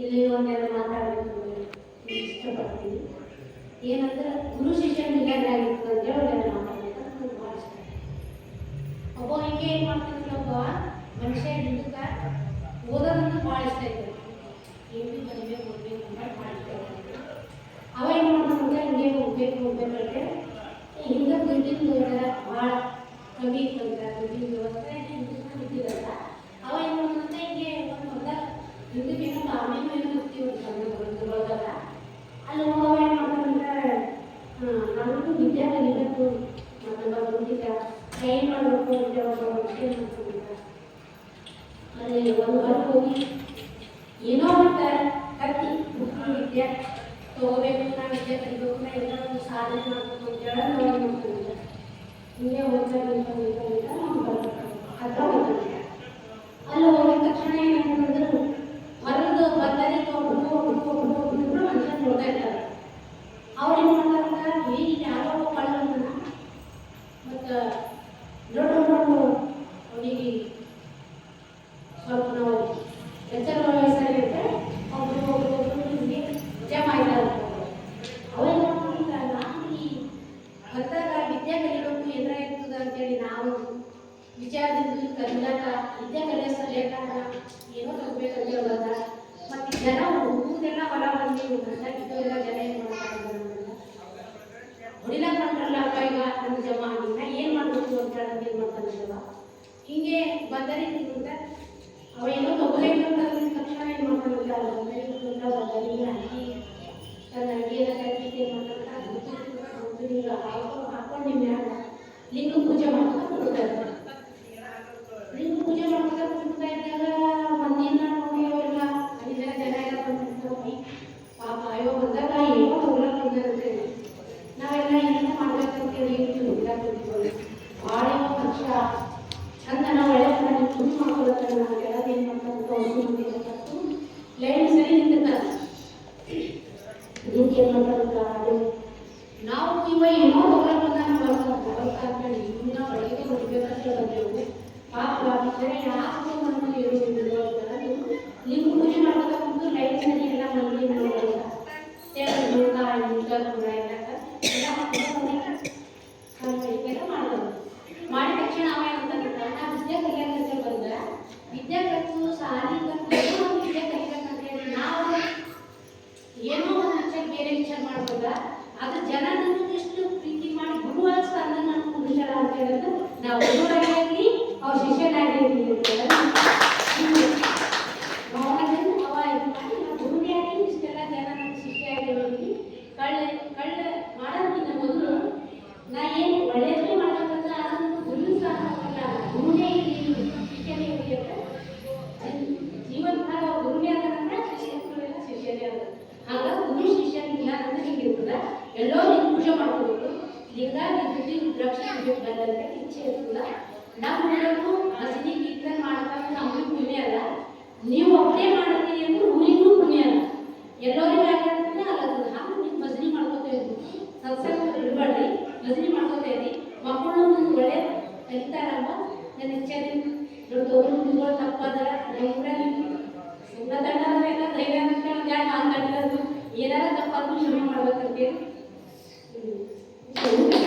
ಇಲ್ಲಿ ಒಂದೆರಡು ಮಾತಾಡಬೇಕು ಇಷ್ಟಪಡ್ತೀನಿ. ಏನಂದ್ರೆ ಗುರು ಶಿಷ್ಯ ಮಿಲನಾಗಿತ್ತು ಅಂತೇಳಿ ಒಂದೆರಡು ಮಾತಾಡಬೇಕು ಅಂತ ಭಾಳ ಇಷ್ಟ. ಒಬ್ಬ ಹಿಂಗೆ ಏನು ಒಬ್ಬ ಮನುಷ್ಯ ಭಾಳ ಇಷ್ಟ ಇತ್ತು ಅಂತ ಅವ ಏನು ಮಾಡ್ತಾನಂದ್ರೆ ಹಿಂಗೆ ಹೋಗ್ಬೇಕು ಹೋಗ್ಬೇಕಂದ್ರೆ ಹಿಂದೆ ದುಡ್ಡಿಂದ ಭಾಳ ಕಮ್ಮಿ ಇತ್ತಂದ್ರೆ ದುಡ್ಡಿನ ವ್ಯವಸ್ಥೆ ಹಿಂದಕ್ಕೆ ಬಿದ್ದಿರಲ್ಲ ಅವ ಏನು ಮಾಡ್ತಾನಂದ್ರೆ ಹಿಂಗೆ ಒಂದು ಹೊಲ ಹಿಂದಕ್ಕೆ ಏನೋ ಆಮೇಲೆ ಮೇಲೆ ಹೋಗ್ತೀವಿ ಸಣ್ಣ ಹೊಲದಾಗ ಅಲ್ಲಿ ಹೋಗುವ ಏನು ಮಾಡ್ತಾನಂದ್ರೆ ನನಗೂ ವಿದ್ಯೆ ಕಲಿಬೇಕು ನನ್ನ ಮುಂದಿನ ಕೈ ಮಾಡಬೇಕು ಅಂತ ಅಲ್ಲಿ ಒಂದು ಹೋಗಿ ಏನೋ ಒಂದು ಕತ್ತಿ ಬುಕ್ ವಿದ್ಯೆ ತಗೋಬೇಕು ನಾ ವಿದ್ಯೆ ಕಲಿಬೇಕು ನಾ ಏನೋ ಒಂದು ಸಾಧನೆ ಮಾಡಬೇಕು ಅಂತೇಳಿ ನಾವು ಹೋಗ್ತಾನೆ ಅಲ್ಲಿ, ಹೋಗಿದ ತಕ್ಷಣ ಏನಾಗ್ತದಂದ್ರೆ ಮರದ ಒಬ್ಬರು ಮನುಷ್ಯ ನೋಡ್ತಾ ಇರ್ತಾರೆ. ಅವ್ರು ಏನು ದೊಡ್ಡ ದೊಡ್ಡ ಅವನಿಗೆ ಸ್ವಲ್ಪ ನಾವು ಎಚ್ಚರ ವಹಿಸಲಿರುತ್ತೆ ಒಬ್ಬರು ಒಬ್ಬರು ಜಮಾ ಇದ್ದಾರೆ ಅವೆಲ್ಲ ನಾನು ಈ ಹೊತ್ತಾಗ ಕಲಿಬೇಕು ಇರ್ತದ ನಾವು ವಿಚಾರದಿಂದ ಕಲಿಯಾಕ ವಿದ್ಯೆ ಕಲಿಯೋ ಏನೋ ಬಂದ ಮತ್ತು ಜನ ಬಂದು ಎಲ್ಲ ಜನ ಏನು ಹೊಂಟ್ರಲ್ಲ ಅಪ್ಪ ಈಗ ನಮ್ಮ ಜಮಾ ಆಗಿಲ್ಲ ಏನು ಮಾಡಬೇಕು ಅಂತ ಏನು ಮಾಡ್ತಾನಂತವ ಹಿಂಗೆ ಬಂದರೆ ಅಂತ ಅವ ಏನೋ ತಗೋಬೇಕು ಅಂತ ಅಂದ ತಕ್ಷಣ ಏನು ಮಾಡ್ತಾನಂತ ಬಂದರಿಂದ ಬಂದರಿಂದ ಅಕ್ಕಿ ತನ್ನ ಅಡಿಗೆಲ್ಲ ಕಟ್ಟಿ ಏನು ಹಿಂಗೆ ಹಾಕೊಂಡು ಮ್ಯಾಗ ಲಿಂಗ ಪೂಜೆ ಮಾಡ್ಕೊಂಡು ಕೊಡ್ತಾರೆ ಲಿಂಗ ಪೂಜೆ ಮಾಡ್ತಾ ಕುಂತಾ ಇದ್ದಾಗ ಮಂದಿನ ನೋಡಿ ಅವರೆಲ್ಲ ಐದರ ಜನ ಎಲ್ಲ ಬಂದಿರ್ತಾರೆ ಪಾಪ ಅಯ್ಯೋ ಬಂದಾಗ ಏನೋ ತಗೊಳಕ್ ಬಂದಿರುತ್ತೆ ನಾವೆಲ್ಲ ಏನೇನೋ ಮಾಡ್ಬೇಕಂತೇಳಿ ಗಿಡ ಕುಂತ್ಕೊಂಡು ಭಾಳ ವರ್ಷ ಚಂದ ನಾವು ಒಳ್ಳೆ ಮಾಡಿ ತುಂಬ ಮಾಡ್ಕೊಳತ್ತಾರ ನಾವು ಕೆಳಗೆ ಏನು ಮಾಡ್ತಾರೆ ಅವ್ರು ಮುಂದೆ ಲೈನ್ ಸರಿ ನಿಂತಿರ್ತಾರೆ ನಿಂತು ಏನು ಮಾಡ್ತಾರೆ ಅದು ನಾವು ಇವ ಏನೋ ತಗೊಳಕ್ ಬಂದಾಗ ಬರ್ತಾರೆ ಇನ್ನ ಒಳಗೆ ಹೊಡಿಬೇಕಂತ ಬಂದೆವು. ಪಾಪ ಸರಿ ಯಾಕೆ ನಮ್ಮ ಇರುವುದಿಲ್ಲ ನೀವು ಪೂಜೆ ಮಾಡ್ತಾ ಕುಂತು ಲೈಟ್ ಸರಿ ಎಲ್ಲ ಮಂದಿ ನೋಡಲ್ಲ ತೇಳು ಮುಳ್ಳ ಮುಳ್ಳ ಕೂಡ ಎಲ್ಲ ಎಲ್ಲ ಹಾಕ್ಕೊಂಡು ಮಾಡೋದು ಮಾಡಿದ ತಕ್ಷಣ ಅವ ಏನಂತ ನಾ ವಿದ್ಯೆ ಕಲಿಯಕ್ಕೆ ಬಂದ ವಿದ್ಯೆ ಕಲಿತು ಸಾಲಿ ಕಲಿತು ಏನೋ ಒಂದು ವಿದ್ಯೆ ಕಲಿಬೇಕಂತ ಹೇಳಿ ನಾವು ಏನೋ ವಿಚಾರ ಮಾಡ್ಬೋದ ಅದು ಜನ ನನ್ನ ಎಷ್ಟು ಪ್ರೀತಿ ಮಾಡಿ ಗುರುವಾದ ಸ್ಥಾನ ನಾನು ಅಂತ ಹೇಳಿದ್ರೆ. ನಾವು ಗುರುವಾಗಿರಲಿ ಅವ್ರ ಶಿಷ್ಯನಾಗಿರಲಿ ಅಂತ. ಭಾವನೆಯನ್ನು ಅವ ಇದು ಮಾಡಿ ಇಷ್ಟೆಲ್ಲ ಜನ ನನ್ನ ಶಿಷ್ಯ ಆಗಿರೋರಿಗೆ ಕಳ್ಳ ಕಳ್ಳ ಮಾಡೋದಕ್ಕಿಂತ ಮೊದಲು ನಾ ಏನು ಒಳ್ಳೆಯದೇ ಮಾಡ್ಬೇಕಂತ ಅದನ್ನು ಗುರು ಸ್ಥಾನ ಅಲ್ಲ ಗುರುನೇ ಇರಲಿ ಶಿಷ್ಯನೇ ಇರಲಿ ಅಂತ ಜೀವನ ಕಾಲ ಅವ್ರ ಗುರುನೇ ಆದಂದ್ರೆ ಶಿಷ್ಯರುಗಳೆಲ್ಲ ಶಿಷ್ಯರೇ ಆದ ಹಾಗ ಗುರು ಶಿಷ್ಯ ಇಲ್ಲ ಅಂದ್ರೆ ಹಿಂಗಿರ್ತದ ಎಲ್ಲೋ ಲಿಂಗ ಪೂಜೆ ಮಾಡ್ಕೋಬೇಕು. ಲಿಂಗ ವಿಭೂತಿ ರುದ್ರಾಕ್ಷ ಪೂಜೆ ಬರಲ್ಲ ಇಚ್ಛೆ ಇರ್ತದ ನಮ್ಮ ಹುಡುಗರು ಮಸೀದಿ ಕೀರ್ತನೆ ಮಾಡ್ತಾರೆ ನಮಗೂ ಪುಣ್ಯ ಅಲ್ಲ. ನೀವು ಒಬ್ಬರೇ ಮಾಡ್ತೀರಿ ಅಂದ್ರೆ ಊರಿಗೂ ಪುಣ್ಯ ಅಲ್ಲ. ಎಲ್ಲರಿಗೂ ಆಗಿರೋದ್ರಿಂದ ಅಲ್ಲ ಹಾಗೆ ನೀವು ಭಜನೆ ಮಾಡ್ಕೋತಾ ಇದ್ರಿ ಸತ್ಸಂಗ ಬಿಡಬೇಡ್ರಿ ಭಜನೆ ಮಾಡ್ಕೋತಾ ಇದ್ರಿ ಮಕ್ಕಳು ಒಂದು ಒಳ್ಳೆ ಕಲಿತಾರಲ್ವ? ನನ್ನ ಇಚ್ಛೆ ದೊಡ್ಡ ತೋರು ನಿಮ್ಗಳು ನಮ್ಮ ನಮ್ಮೂರಲ್ಲಿ ಸುಮ್ಮನೆ ಅಂದ್ರೆ ಧೈರ್ಯ ಅಂತ ಯಾರು ಮಾತಾಡಿರೋದು ಏನಾರ ತಪ್ಪಾದ್ರೂ ಕ್ಷಮೆ ಮಾಡ್ಬೇಕಂತೇಳಿ Thank you.